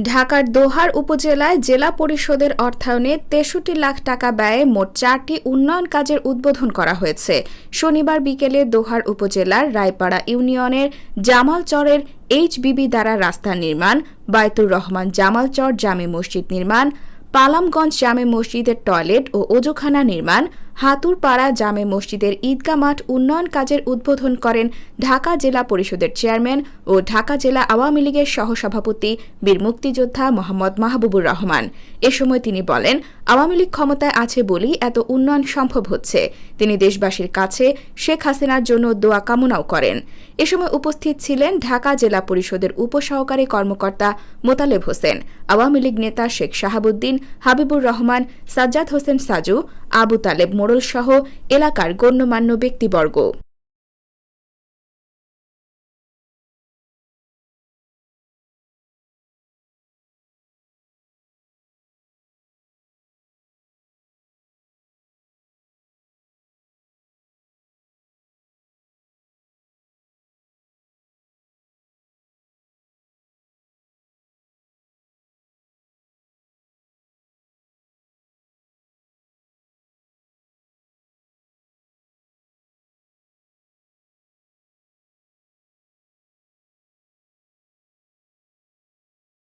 ঢাকার দোহার উপজেলায় জেলা পরিষদের অর্থায়নে তেষট্টি লাখ টাকা ব্যয়ে মোট চারটি উন্নয়ন কাজের উদ্বোধন করা হয়েছে। শনিবার বিকেলে দোহার উপজেলার রায়পাড়া ইউনিয়নের জামালচরের এইচবিবি দ্বারা রাস্তা নির্মাণ, বায়তুর রহমান জামালচর জামে মসজিদ নির্মাণ, পালামগঞ্জ জামে মসজিদের টয়লেট ও অজুখানা নির্মাণ হাতুরপাড়া জামে মসজিদের ঈদগা মাঠ উন্নয়ন কাজের উদ্বোধন করেন ঢাকা জেলা পরিষদের চেয়ারম্যান ও ঢাকা জেলা আওয়ামী লীগের সহসভাপতি বীর মুক্তিযোদ্ধা মোহাম্মদ মাহবুবুর রহমান। এ সময় তিনি বলেন, আওয়ামী লীগ ক্ষমতায় আছে বলেই এত উন্নয়ন সম্ভব হচ্ছে। তিনি দেশবাসীর কাছে শেখ হাসিনার জন্য দোয়া কামনাও করেন। এ সময় উপস্থিত ছিলেন ঢাকা জেলা পরিষদের উপসহকারী কর্মকর্তা মোতালেব হোসেন, আওয়ামী লীগ নেতা শেখ শাহাবুদ্দিন, হাবিবুর রহমান, সাজ্জাদ হোসেন সাজু, আবু তালেব মোড়ল সহ এলাকার গণ্যমান্য ব্যক্তিবর্গ।